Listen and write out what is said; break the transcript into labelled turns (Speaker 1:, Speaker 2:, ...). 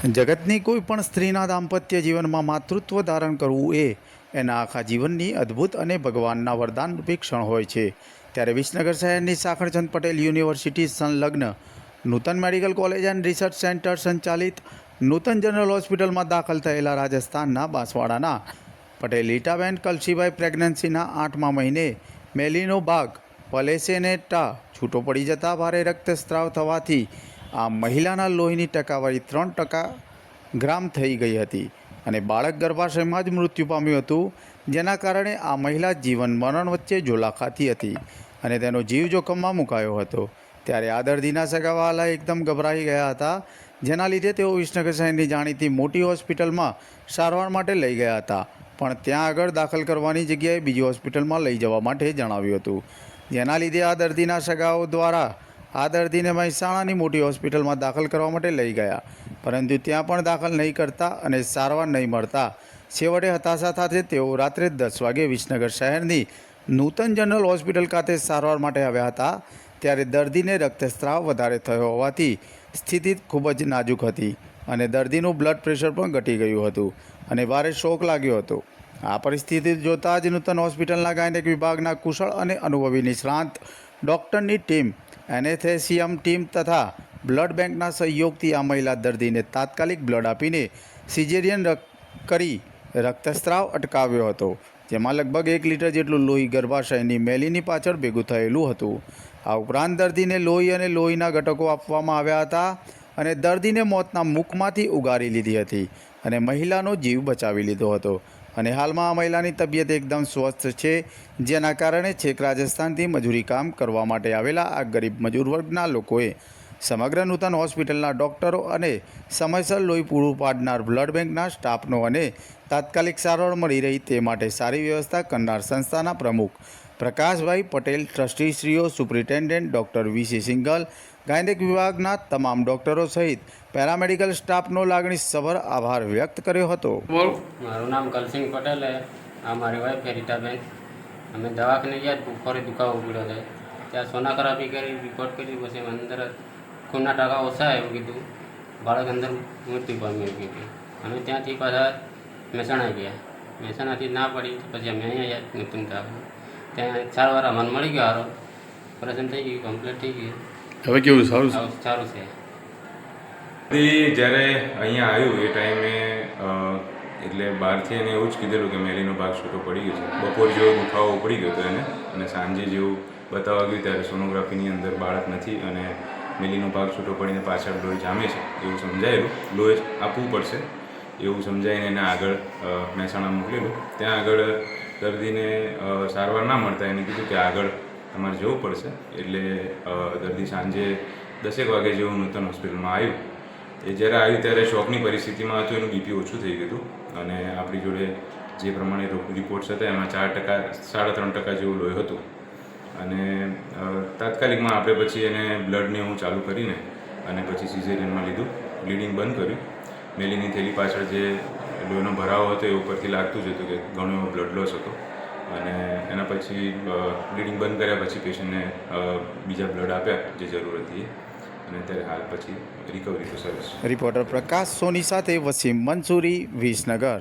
Speaker 1: જગતની કોઈ પણ સ્ત્રીના દાંપત્ય જીવનમાં માતૃત્વ ધારણ કરવું એ એના આખા જીવનની અદ્ભુત અને ભગવાનના વરદાનરૂપી ક્ષણ હોય છે. ત્યારે વિસનગર શહેરની સાખરચંદ પટેલ યુનિવર્સિટી સંલગ્ન Nootan medical college and research centre સંચાલિત નૂતન જનરલ હોસ્પિટલમાં દાખલ થયેલા રાજસ્થાનના બાંસવાડાના પટેલ લીટાબેન કલશીભાઈ પ્રેગ્નન્સીના આઠમા મહિને મેલીનો ભાગ પલેસેનેટા છૂટો પડી જતા ભારે રક્તસ્રાવ થવાથી આ મહિલાના લોહીની ટકાવારી ત્રણ ટકા ગ્રામ થઈ ગઈ હતી અને બાળક ગર્ભાશયમાં જ મૃત્યુ પામ્યું હતું, જેના કારણે આ મહિલા જીવન મરણ વચ્ચે ઝોલા ખાતી હતી અને તેનો જીવ જોખમમાં મુકાયો હતો. ત્યારે આ દર્દીના સગાવાલા એકદમ ગભરાઈ ગયા હતા, જેના લીધે તેઓ વિસનગર શહેરની જાણીતી મોટી હોસ્પિટલમાં સારવાર માટે લઈ ગયા હતા. પણ ત્યાં આગળ દાખલ કરવાની જગ્યાએ બીજી હોસ્પિટલમાં લઈ જવા માટે જણાવ્યું હતું. જેના લીધે આ દર્દીના સગાઓ દ્વારા આ દર્દીને મહેસાણાની મોટી હોસ્પિટલમાં દાખલ કરવા માટે લઈ ગયા. પરંતુ ત્યાં પણ દાખલ નહીં કરતા અને સારવાર નહીં મળતા. છેવટે હતાશા સાથે તેઓ રાત્રે દસ વાગે વિસનગર શહેરની નૂતન જનરલ હોસ્પિટલ ખાતે સારવાર માટે આવ્યા હતા, ત્યારે દર્દીને રક્તસ્રાવ વધારે થયો હોવાથી સ્થિતિ ખૂબ જ નાજુક હતી અને દર્દીનું બ્લડ પ્રેશર પણ ઘટી ગયું હતું અને ભારે શોક લાગ્યો હતો. આ પરિસ્થિતિ જોતાં જ નૂતન હોસ્પિટલના ગાયનેક વિભાગના કુશળ અને અનુભવી નિષ્ણાંત ડૉક્ટરની ટીમ એનેથેસિયમ ટીમ તથા બ્લડ બેંકના સહયોગથી આ મહિલા દર્દીને તાત્કાલિક બ્લડ આપીને સિઝેરિયન કરી રક્તસ્રાવ અટકાવ્યો હતો, જેમાં લગભગ એક લીટર જેટલું લોહી ગર્ભાશયની મેલીની પાછળ ભેગું થયેલું હતું. આ ઉપરાંત દર્દીને લોહી અને લોહીના ઘટકો આપવામાં આવ્યા હતા અને દર્દીને મોતના મુખમાંથી ઉગારી લીધી હતી અને મહિલાનો જીવ બચાવી લીધો હતો. અને હાલમાં આ મહિલાની તબિયત એકદમ સ્વસ્થ છે, જેના કારણે છેક રાજસ્થાનથી મજૂરી કામ કરવા માટે આવેલા આ ગરીબ મજૂર વર્ગના લોકોએ સમગ્ર નૂતન હોસ્પિટલના ડૉક્ટરો અને સમયસર લોહી પૂરું પાડનાર બ્લડ બેંકના સ્ટાફનો અને તાત્કાલિક સારવાર મળી રહી તે માટે સારી વ્યવસ્થા કરનાર સંસ્થાના પ્રમુખ Prakashbhai Patel, ટ્રસ્ટીશ્રીઓ, superintendent doctor V C Singhal gynaec વિભાગના તમામ ડૉક્ટરો સહિત પેરામેડિકલ સ્ટાફનો લાગણીસભર આભાર વ્યક્ત કર્યો હતો.
Speaker 2: મારું નામ કલસિંહ પટેલ હે. આ મારી વાઈફ છે રીટાબેન. અમે દવાખાને ગયા બપોરે દુખાવો ઉગડ્યો છે. ત્યાં સોનોગ્રાફી કરી રિપોર્ટ કરી પછી અંદર ખૂનના ટકા ઓછા એવું કીધું. બાળક અંદર મૃત્યુ પામ્યું એવું કીધું. અમે ત્યાંથી પાછા મહેસાણા ગયા. મહેસાણાથી ના પડી પછી અમે અહીંયા ગયા નૂતન ત્યાં સારવાર અમને મળી ગયો હારો. ઓપરેશન થઈ ગયું કમ્પ્લીટ થઈ ગયું.
Speaker 3: હવે કેવું સારું
Speaker 2: સારું સારું છે.
Speaker 4: તે જ્યારે અહીંયા આવ્યું એ ટાઈમે એટલે બહારથી એને એવું જ કીધેલું કે મેલીનો ભાગ છૂટો પડી ગયો છે. બપોર જેવો દુખાવો પડી ગયો હતો એને અને સાંજે જેવું બતાવવા ગયું ત્યારે સોનોગ્રાફીની અંદર બાળક નથી અને મેલીનો ભાગ છૂટો પડીને પાછળ લોહી જામે છે. એવું સમજાયેલું. લોહી આપવું પડશે. એવું સમજાવીને એને આગળ મહેસાણા મોકલેલું. ત્યાં આગળ દર્દીને સારવાર ના મળતા એને કીધું કે આગળ તમારે જવું પડશે. એટલે દર્દી સાંજે દસેક વાગે જેવું નૂતન હોસ્પિટલમાં આવ્યું. એ જ્યારે આવ્યું ત્યારે શોકની પરિસ્થિતિમાં હતું, એનું બીપી ઓછું થઈ ગયું હતું. અને આપણી જોડે જે પ્રમાણે રિપોર્ટ્સ હતા, એમાં ચાર ટકા, સાડા ત્રણ ટકા જેવું લોહી હતું. અને તાત્કાલિકમાં આપણે પછી એને બ્લડને હું ચાલુ કરીને અને પછી સિઝેરિયનમાં લીધું. બ્લીડિંગ બંધ કર્યું. મેલીની થેલી પાછળ જે લોહીનો ભરાવો હતો, એ ઉપરથી લાગતું જ હતું કે ઘણો એવો બ્લડ લોસ હતો. અને પછી બ્લીડિંગ બંધ કર્યા પછી પેશન્ટને બીજા બ્લડ આપ્યા જે જરૂર હતી. અને અત્યારે હાલ પછી રિકવરી તો સરસ
Speaker 1: રિપોર્ટર પ્રકાશ સોની સાથે વસીમ મંસૂરી, વિસનગર.